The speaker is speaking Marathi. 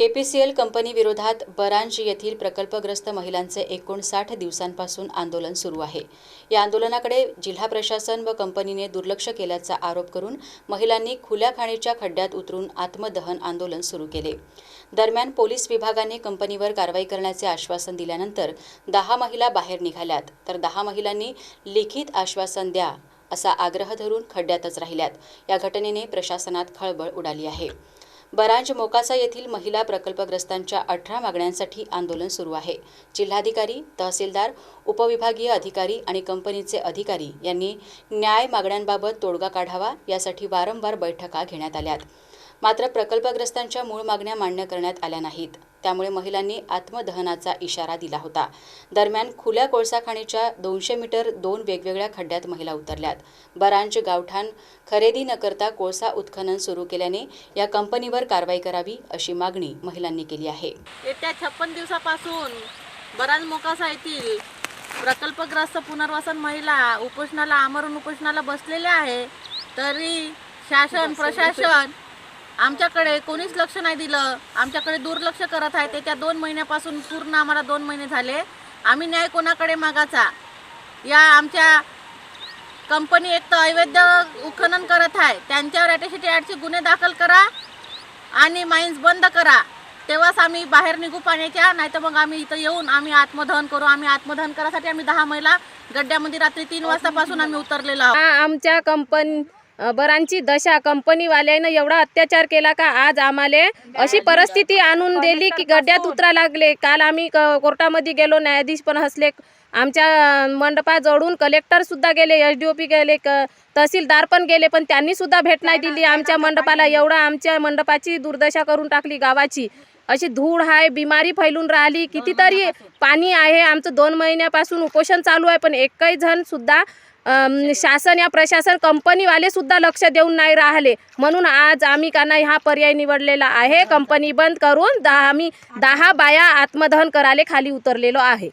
केपीसीएल एल कंपनीविरोधात बरांज येथील प्रकल्पग्रस्त महिलांचे एकोणसाठ दिवसांपासून आंदोलन सुरू आहे. या आंदोलनाकडे जिल्हा प्रशासन व कंपनीने दुर्लक्ष केल्याचा आरोप करून महिलांनी खुल्या खाणीच्या खड्ड्यात उतरून आत्मदहन आंदोलन सुरू केले. दरम्यान पोलीस विभागाने कंपनीवर कारवाई करण्याचे आश्वासन दिल्यानंतर दहा महिला बाहेर निघाल्यात. तर दहा महिलांनी लिखित आश्वासन द्या असा आग्रह धरून खड्ड्यातच राहिल्यात. या घटनेने प्रशासनात खळबळ उडाली आहे. बरांज मोकासा येथील महिला प्रकल्पग्रस्तांच्या अठरा मागण्यांसाठी आंदोलन सुरू आहे. जिल्हाधिकारी तहसीलदार उपविभागीय अधिकारी आणि कंपनीचे अधिकारी यांनी न्याय मागण्यांबाबत तोडगा काढावा यासाठी वारंवार बैठका घेण्यात आल्यात. मात्र प्रकल्पग्रस्तांच्या मूळ मागण्या मान्य करण्यात आल्या नाहीत. त्यामुळे महिलांनी आत्मदहनाचा इशारा दिला होता. दरम्यान खुल्या कोळसा खाणीच्या दोनशे मीटर दोन वेगवेगळ्या खड्ड्यात महिला उतरल्यात. बरांच गावठाण खरेदी न करता कोळसा उत्खनन सुरू केल्याने या कंपनीवर कारवाई करावी अशी मागणी महिलांनी केली आहे. येत्या छप्पन दिवसापासून बराच मोकासा येथील प्रकल्पग्रस्त पुनर्वसन महिला उपोषणाला आमरण उपोषणाला बसलेल्या आहे. तरी शासन प्रशासन आमच्याकडे कोणीच लक्ष नाही दिलं. आमच्याकडे दुर्लक्ष करत आहे. त्याच्या दोन महिन्यापासून पूर्ण आम्हाला दोन महिने झाले. आम्ही न्याय कोणाकडे मागायचा? या आमच्या कंपनी एक तर अवैध उत्खनन करत आहे. त्यांच्यावर अॅट्रॉसिटी ॲक्टचे गुन्हे दाखल करा आणि माइन्स बंद करा. तेव्हाच आम्ही बाहेर निघू पाण्याच्या नाही तर मग आम्ही इथं येऊन आम्ही आत्मदहन करू. आम्ही आत्मदहन करासाठी आम्ही दहा महिला गड्ड्यामध्ये रात्री तीन वाजतापासून आम्ही उतरलेलो आहोत. आमच्या कंपनी बरांची दशा कंपनीवाल्यानं एवढा अत्याचार केला का आज आम्हाला अशी परिस्थिती आणून दिली की गड्ड्यात उतरा लागले. काल आम्ही क- कोर्टामध्ये गेलो न्यायाधीश पण हसले. आमच्या मंडपाजवळून कलेक्टरसुद्धा गेले एस डी ओ पी गेले क तहसीलदार पण गेले पण त्यांनीसुद्धा भेट नाही दिली. आमच्या मंडपाला एवढा आमच्या मंडपाची दुर्दशा करून टाकली गावाची. अशी धूळ आहे बिमारी फैलून राहिली कितीतरी पाणी आहे आमचं दोन महिन्यापासून उपोषण चालू आहे पण एकही जण सुद्धा शासन या प्रशासन कंपनीवाले सुद्धा लक्ष देऊन नाही राहिले. म्हणून आज आम्ही का नाही हा पर्याय निवडलेला आहे. कंपनी बंद करून दहा आम्ही दहा बाया आत्मदहन करायला खाली उतरलेलो आहे.